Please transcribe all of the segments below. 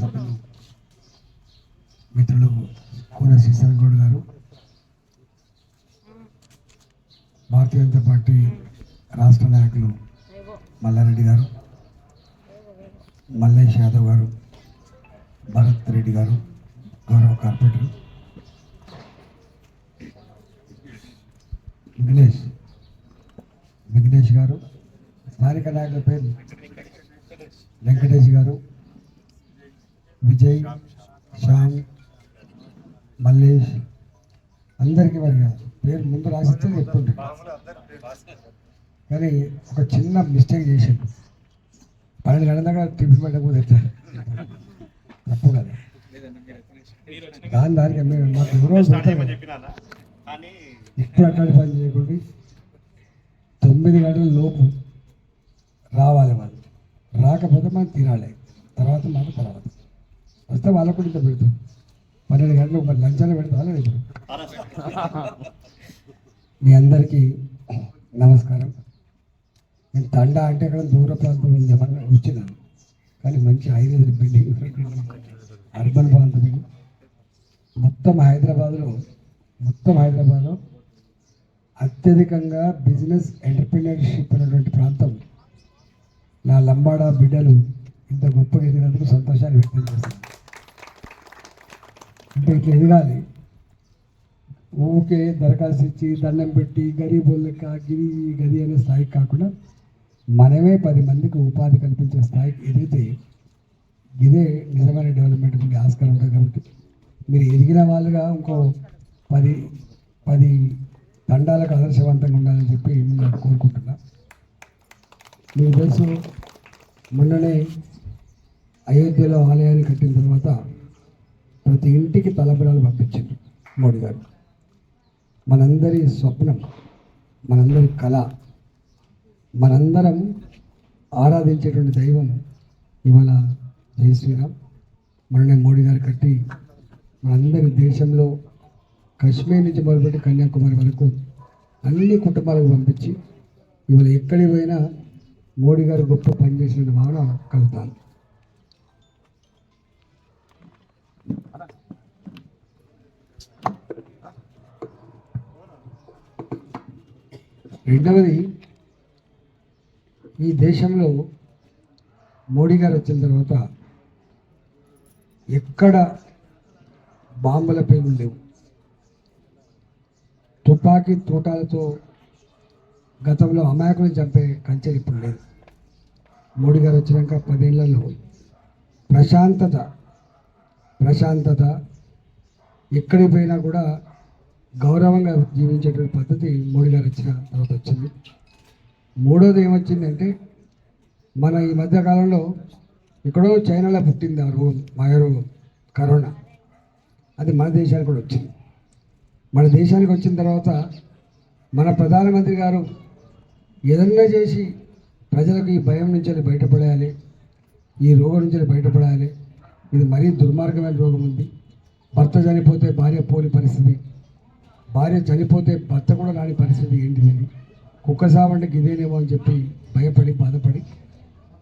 సభ్యులు మిత్రులు కూన శ్రీశైలం గౌడ్ గారు భారతీయ జనతా పార్టీ రాష్ట్ర నాయకులు మల్లారెడ్డి గారు మల్లేష్ యాదవ్ గారు భరత్ రెడ్డి గారు గౌరవ కార్పొరేటర్ విఘ్నేష్ విఘ్నేష్ గారు స్థానిక నాయకుల పేరు వెంకటేష్ గారు విజయ్ శ్యామ్ మల్లేష్ అందరికీ మరి పేరు ముందు రాసిస్తే చెప్తుంటే కానీ ఒక చిన్న మిస్టేక్ చేసిండు పన్నెండు గంటల దాకా టిఫిన్ పెట్టకపోతే ఎట్లా? తప్పు కదా. దాని దానికి మేము మాకు కదా. ఇప్పుడు అట్లాంటి పని చేయకుండా తొమ్మిది గంటల లోపు రావాలి వాళ్ళు. రాకపోతే మనం తినాలి. తర్వాత మాట తర్వాత. వస్తే వాళ్ళకు కూడా ఇంత పెడతాం. పన్నెండు గంటలు మరి లంచాలు పెడతా లేదు మీ అందరికీ నమస్కారం. నేను తండ అంటే ఇక్కడ దూర ప్రాంతం ఉంది ఏమన్నా వచ్చినాను కానీ మంచి హైదరాబాద్ బిల్డింగ్ అర్బన్ ప్రాంతం మొత్తం హైదరాబాద్లో మొత్తం హైదరాబాద్లో అత్యధికంగా బిజినెస్ ఎంటర్ప్రినర్షిప్ అనేటువంటి ప్రాంతం. నా లంబాడా బిడ్డలు ఇంత గొప్పగా ఎదిగినందుకు సంతోషాన్ని వ్యక్తం చేస్తాను ఇక్కడికి ఎదగాలి ఊకే దరఖాస్తు ఇచ్చి దండం పెట్టి గరీబ్ లెక్క గిరి గది అనే స్థాయికి కాకుండా మనమే పది మందికి ఉపాధి కల్పించే స్థాయికి ఎదిగితే ఇదే నిజమైన డెవలప్మెంట్కి ఆస్కారం ఉంటుంది కాబట్టి మీరు ఎదిగిన వాళ్ళుగా ఇంకో పది పది దండాలకు ఆదర్శవంతంగా ఉండాలని చెప్పి నేను కోరుకుంటున్నా. మీకు తెలుసు మొన్ననే అయోధ్యలో ఆలయాన్ని కట్టిన తర్వాత ప్రతి ఇంటికి తలబిడాలు పంపించారు మోడీ గారు. మనందరి స్వప్నం మనందరి కళ మనందరం ఆరాధించేటువంటి దైవం ఇవాళ జై శ్రీరామ్. మొన్ననే మోడీ గారు కట్టి మనందరి దేశంలో కాశ్మీర్ నుంచి మొదలుపెట్టి కన్యాకుమారి వరకు అన్ని కుటుంబాలకు పంపించి ఇవాళ ఎక్కడికి పోయినా మోడీ గారు గొప్ప పనిచేసిన భావన కలుగుతాను రెండవది ఈ దేశంలో మోడీ గారు వచ్చిన తర్వాత ఎక్కడ బాంబుల పేగులు లేవు. తుపాకీ తూటాలతో గతంలో అమాయకులను చంపే కంచెలు ఇప్పుడు లేదు మోడీ గారు వచ్చినాక పదేళ్ళలో ప్రశాంతత ప్రశాంతత ఎక్కడికి పోయినా కూడా గౌరవంగా జీవించేటువంటి పద్ధతి మోడీ గారు వచ్చిన తర్వాత వచ్చింది. మూడోది ఏమొచ్చిందంటే మన ఈ మధ్యకాలంలో ఎక్కడో చైనాలో పుట్టింది ఆ రోగం మాయరోగం కరోనా. అది మన దేశానికి కూడా వచ్చింది. మన దేశానికి వచ్చిన తర్వాత మన ప్రధానమంత్రి గారు ఏదన్నా చేసి ప్రజలకు ఈ భయం నుంచి బయటపడాలి బయటపడేయాలి ఈ రోగం నుంచి బయటపడాలి ఇది మరీ దుర్మార్గమైన రోగం ఉంది. భర్త చనిపోతే భార్య పోని పరిస్థితి. భార్య చనిపోతే భర్త కూడా రాని పరిస్థితి ఏంటిది? కుక్క సావంటే ఇదేనేమో అని చెప్పి భయపడి బాధపడి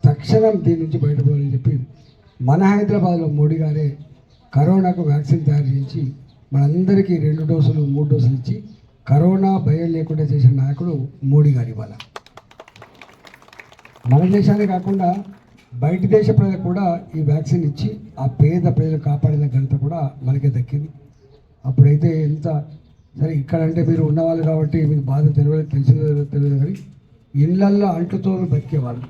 తక్షణం దీని నుంచి బయటపడాలని చెప్పి మన హైదరాబాద్లో మోడీ గారే కరోనాకు వ్యాక్సిన్ తయారు చేయించి మనందరికీ రెండు డోసులు మూడు డోసులు ఇచ్చి కరోనా భయం లేకుండా చేసిన నాయకుడు మోడీ గారు ఇవాళ. మన దేశానే కాకుండా బయట దేశ ప్రజలకు కూడా ఈ వ్యాక్సిన్ ఇచ్చి ఆ పేద ప్రజలు కాపాడిన ఘనత కూడా మనకే దక్కింది. అప్పుడైతే ఎంత సరే ఇక్కడ అంటే మీరు ఉన్నవాళ్ళు కాబట్టి మీకు బాధ తెలియదు తెలిసిందో తెలియదు కానీ ఇళ్ళల్లో అంటుతో బతికేవాళ్ళు.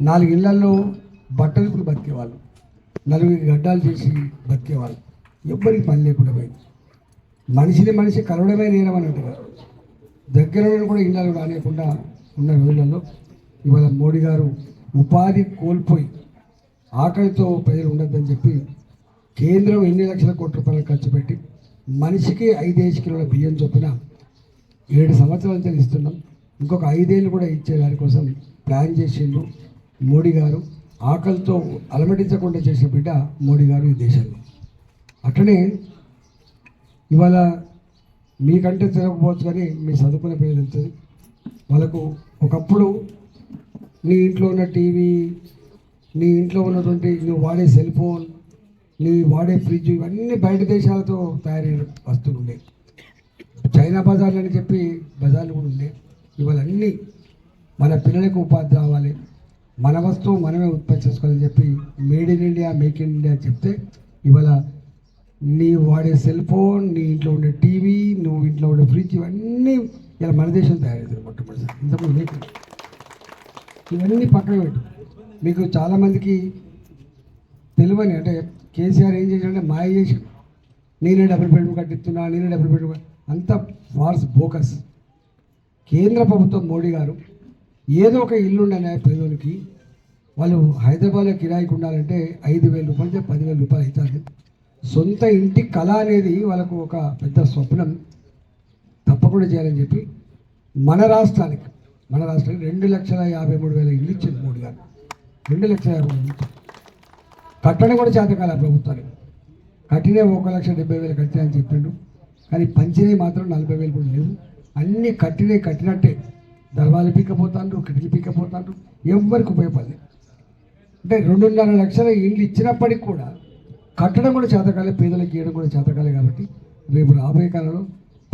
నాలుగు ఇళ్ళల్లో బట్టలు కూడా బతికేవాళ్ళు. నలుగురికి గడ్డాలు చేసి బతికేవాళ్ళు. ఎవ్వరికి పని లేకుండా పోయింది. మనిషిని మనిషి కలవడమే నేరం అన్నట్టుగా దగ్గర నుండి కూడా ఇళ్ళలో రానియకుండా ఉన్న రోజులలో ఇవాళ మోడీ గారు ఉపాధి కోల్పోయి ఆకలితో ప్రజలు ఉండద్దని చెప్పి కేంద్రం ఎన్ని లక్షల కోట్ల రూపాయలు ఖర్చు పెట్టి మనిషికి ఐదేసి కిలోల బియ్యం చొప్పున ఏడు సంవత్సరాల నుంచి ఇస్తున్నాం. ఇంకొక ఐదేళ్ళు కూడా ఇచ్చే దానికోసం ప్లాన్ చేసిండు మోడీ గారు. ఆకలితో అలమటించకుండా చేసిన బిడ్డ మోడీ గారు ఈ దేశంలో. అట్లనే ఇవాళ మీకంటే తిరగకపోవచ్చు కానీ మీ చదువుకునే పేరు తెలుస్తుంది. వాళ్ళకు ఒకప్పుడు నీ ఇంట్లో ఉన్న టీవీ నీ ఇంట్లో ఉన్నటువంటి నువ్వు వాడే సెల్ ఫోన్ నీ వాడే ఫ్రిడ్జ్ ఇవన్నీ బయట దేశాలతో తయారైన వస్తువులు ఉన్నాయి చైనా బజార్లు అని చెప్పి బజార్లు కూడా ఉన్నాయి ఇవాళ అన్నీ మన పిల్లలకు ఉపాధి రావాలి. మన వస్తువు మనమే ఉత్పత్తి చేసుకోవాలని చెప్పి made in India make in India చెప్తే ఇవాళ నీ వాడే సెల్ ఫోన్ నీ ఇంట్లో ఉండే టీవీ నువ్వు ఇంట్లో ఉండే ఫ్రిడ్జ్ ఇవన్నీ ఇలా మన దేశం తయారవుతుంది మొట్టమొదటిసారి. ఇంతకుముందు లేకు ఇవన్నీ పక్కన పెట్టు. మీకు చాలామందికి తెలియని అంటే కేసీఆర్ ఏం చేశాడంటే మాయ చేసి నేనే డబుల్ బెడ్రూమ్ కట్టిస్తున్నా నేనే డబుల్ బెడ్రూమ్ అంత ఫార్స్ బోకస్. కేంద్ర ప్రభుత్వం మోడీ గారు ఏదో ఒక ఇల్లు ఉండనే పేదోనికి వాళ్ళు హైదరాబాద్లో కిరాయికి ఉండాలంటే ఐదు వేల రూపాయలు పదివేల రూపాయలు అవుతుంది సొంత ఇంటి కళ అనేది వాళ్ళకు ఒక పెద్ద స్వప్నం. తప్పకుండా చేయాలని చెప్పి మన రాష్ట్రానికి మన రాష్ట్రానికి రెండు లక్షల యాభై మూడు వేల ఇల్లు ఇచ్చింది మోడీ గారు. రెండు లక్షల యాభై మూడు కట్టడం కూడా చేతకాల ప్రభుత్వానికి. కట్టినే ఒక లక్ష డెబ్బై వేలు కట్టినా అని చెప్పిండు. కానీ పంచినవి మాత్రం నలభై వేలు కూడా లేవు. అన్నీ కట్టినవి కట్టినట్టే. దర్వాలు పీక్కపోతాండ్రు కిటికీ పీక్కపోతాండ్రు. ఎవరికి ఉపయోగపడలేదు. అంటే రెండున్నర లక్షల ఇండ్లు ఇచ్చినప్పటికి కూడా కట్టడం కూడా చేతకాలే పేదలకు ఇవ్వడం కూడా చేతకాలే కాబట్టి రేపు రాబోయే కాలంలో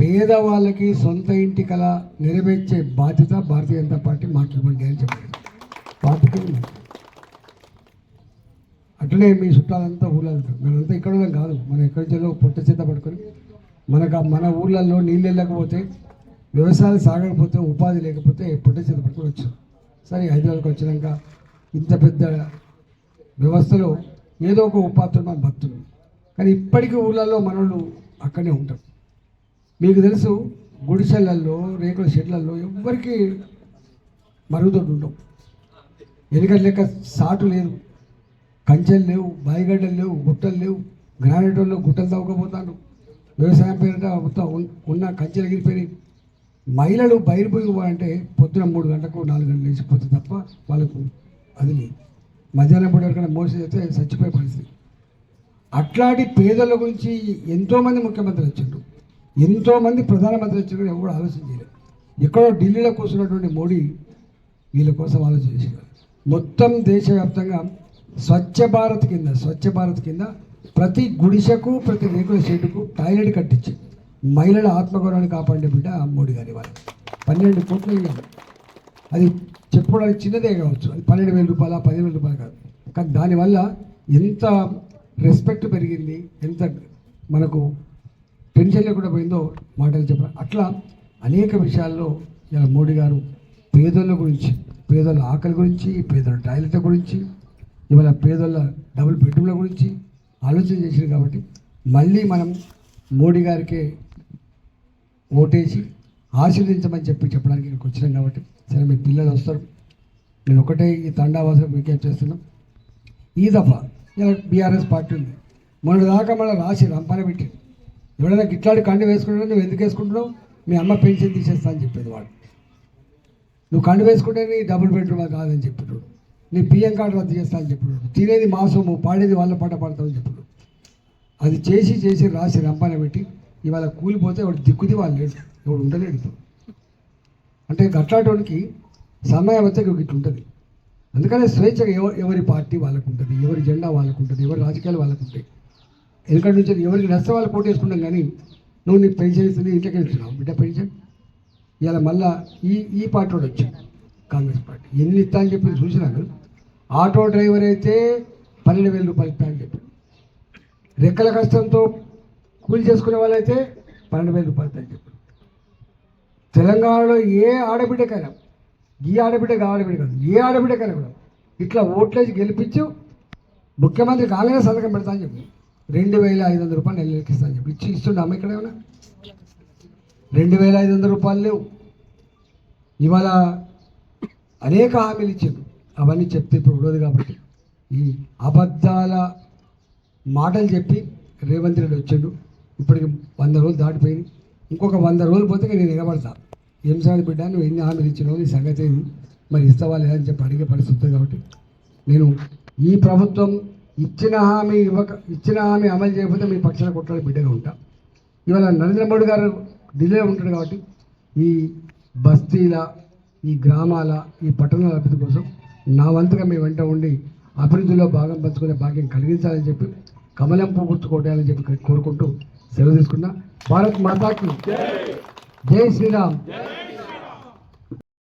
పేదవాళ్ళకి సొంత ఇంటి కళ నెరవేర్చే బాధ్యత భారతీయ జనతా పార్టీ మాకు అని చెప్పారు. పార్టీకి అట్లనే మీ చుట్టాలంతా ఊళ్ళంతా మనంతా ఇక్కడ ఉన్నాం కాదు. మనం ఎక్కడి నుంచో పొట్ట చేత పట్టుకొని మనకు మన ఊళ్ళల్లో నీళ్ళు వెళ్ళకపోతే వ్యవసాయాలు సాగకపోతే ఉపాధి లేకపోతే పొట్ట చేత పట్టుకొని వచ్చాం. సరే హైదరాబాద్కి వచ్చినాక ఇంత పెద్ద వ్యవస్థలో ఏదో ఒక ఉపాధితో మనం బతున్నాం కానీ ఇప్పటికీ ఊళ్ళల్లో మనోళ్ళు అక్కడే ఉంటారు. మీకు తెలుసు గుడిసెలల్లో రేకుల షెడ్లలో ఎవ్వరికీ మరుగుదొడ్డు ఉండవు. ఎందుకంటే లెక్క సాటు లేదు. కంచెలు లేవు బాయిగడ్డలు లేవు గుట్టలు లేవు. గ్రానైట్ వాళ్ళు గుట్టలు తవ్వకపోతాను వ్యవసాయం పేరిట మొత్తం ఉన్న కంచెలు ఎగిరిపోయినాయి. మహిళలు బయలుపోయి అంటే పొద్దున మూడు గంటలకు నాలుగు గంటలు లేచిపోతే తప్ప వాళ్ళకు అది లేదు. మధ్యాహ్నం పూట ఎవరికైనా మోసం చేస్తే చచ్చిపోయే పరిస్థితి. అట్లాంటి పేదల గురించి ఎంతోమంది ముఖ్యమంత్రి వచ్చిండ్రు ఎంతోమంది ప్రధానమంత్రి వచ్చిండ్రు ఎవరు ఆలోచన చేయలేదు. ఎక్కడో ఢిల్లీలో కూర్చున్నటువంటి మోడీ వీళ్ళ కోసం ఆలోచన చేశారు. మొత్తం దేశవ్యాప్తంగా స్వచ్ఛ భారత్ కింద స్వచ్ఛ భారత్ కింద ప్రతి గుడిసెకు ప్రతి రేకుల షెడ్డుకు టాయిలెట్ కట్టించి మహిళల ఆత్మగౌరవాన్ని కాపాడే బిడ్డ మోడీ గారి వాళ్ళు. పన్నెండు కోట్లు ఇవ్వాలి అది చెప్పుకోవడానికి చిన్నదే కావచ్చు. అది పన్నెండు వేల రూపాయల పదిహేను వేల రూపాయలు కాదు. కానీ దానివల్ల ఎంత రెస్పెక్ట్ పెరిగింది ఎంత మనకు టెన్షన్ లేకుండా పోయిందో మాటలు చెప్పారు. అట్లా అనేక విషయాల్లో ఇలా మోడీ గారు పేదల గురించి పేదల ఆకలి గురించి పేదల టాయిలెట్ల గురించి ఇవాళ పేదల డబుల్ బెడ్రూమ్ల గురించి ఆలోచన చేసింది కాబట్టి మళ్ళీ మనం మోడీ గారికే ఓటేసి ఆశీర్వదించమని చెప్పి చెప్పడానికి ఇక్కడికి వచ్చినాం కాబట్టి సరే మీ పిల్లలు వస్తారు. నేను ఒకటే ఈ తండావాసులకు విజ్ఞప్తి చేస్తున్నాం. ఈ దఫా ఇలా బీఆర్ఎస్ పార్టీ ఉంది. మొన్న దాకా మళ్ళీ రాసి రంపాన పెట్టి ఎవడైనా గిట్లాడి కండు వేసుకుంటున్నా నువ్వు ఎందుకు వేసుకుంటున్నావు? మీ అమ్మ పెన్షన్ తీసేస్తా అని చెప్పేది వాడు. నువ్వు కండు వేసుకుంటే నీ డబుల్ బెడ్రూమ్ కాదని చెప్పాడు నీ పిఎం కార్డు రద్దు చేస్తా అని చెప్పాడు. తినేది మాసము పాడేది వాళ్ళ పాట పాడతామని చెప్పాడు. అది చేసి చేసి రాసి రంపాన పెట్టి ఇవాళ కూలిపోతే వాడు దిక్కుది వాళ్ళు లేడు. ఎవడు ఉండలేడు అంటే గట్లాటోనికి సమయం వచ్చే ఇట్లా ఉంటుంది అందుకనే స్వేచ్ఛగా ఎవ ఎవరి పార్టీ వాళ్ళకు ఉంటుంది ఎవరి జెండా వాళ్ళకు ఉంటుంది ఎవరి రాజకీయాలు వాళ్ళకు ఉంటాయి ఎందుకంటే నుంచి ఎవరికి నష్టం వాళ్ళు పోటీ వేసుకుంటాం కానీ నువ్వు నీ పెన్షన్ ఇస్తుంది ఇంట్లోకి వెళ్తున్నావు బిడ్డ పెన్షన్? ఇవాళ మళ్ళా ఈ ఈ పార్టీ వాడు వచ్చాడు. కాంగ్రెస్ పార్టీ. ఎన్ని ఇస్తా అని చెప్పి చూసినాను ఆటో డ్రైవర్ అయితే పన్నెండు వేల రూపాయలు ఇస్తా అని రెక్కల కష్టంతో కూలి చేసుకునే వాళ్ళైతే పన్నెండు వేల రూపాయలు ఇస్తా అని తెలంగాణలో ఏ ఆడబిడ్డకైనా ఈ ఆడబిడ్డ ఆడబిడ్డ కాదు ఏ ఆడబిడ్డకైనా కూడా ఇట్లా ఓట్లేసి గెలిపించు ముఖ్యమంత్రి కాంగ్రెస్ సంతకం పెడతా అని చెప్పి రెండు వేల ఐదు వందల రూపాయలు నెలకి ఇస్తా అని చెప్పి ఇచ్చి ఇస్తుండే అమ్మ ఇక్కడ ఏమన్నా? రెండు వేల ఐదు వందల రూపాయలు లేవు. ఇవాళ అనేక హామీలు ఇచ్చారు అవన్నీ చెప్తే ఇప్పుడు ఉండదు కాబట్టి. ఈ అబద్ధాల మాటలు చెప్పి రేవంత్ రెడ్డి వచ్చాడు. ఇప్పటికి వంద రోజులు దాటిపోయింది. ఇంకొక వంద రోజులు పోతే నేను నిలబడతా. ఏం సార్ బిడ్డ? నువ్వు ఎన్ని హామీలు ఇచ్చినావు నీ సంగతి మరి ఇస్తావా లేదని చెప్పి అడిగే పరిస్థితి కాబట్టి. నేను ఈ ప్రభుత్వం ఇచ్చిన హామీ ఇవ్వక ఇచ్చిన హామీ అమలు చేయకపోతే మీ పక్షాన కొట్లాడే బిడ్డగా ఉంటా. ఇవాళ నరేంద్ర మోడీ గారు ఢిల్లీలో ఉంటాడు కాబట్టి ఈ బస్తీల ఈ గ్రామాల ఈ పట్టణాల అభివృద్ధి కోసం నా వంతుగా మీ వెంట ఉండి అభివృద్ధిలో భాగం పంచుకునే భాగ్యం కలిగించాలని చెప్పి కమలం పువ్వు గుర్తు చెప్పి కోరుకుంటూ సెలవు తీసుకున్నా. భారత్ మాతాకి జై శ్రీరామ్.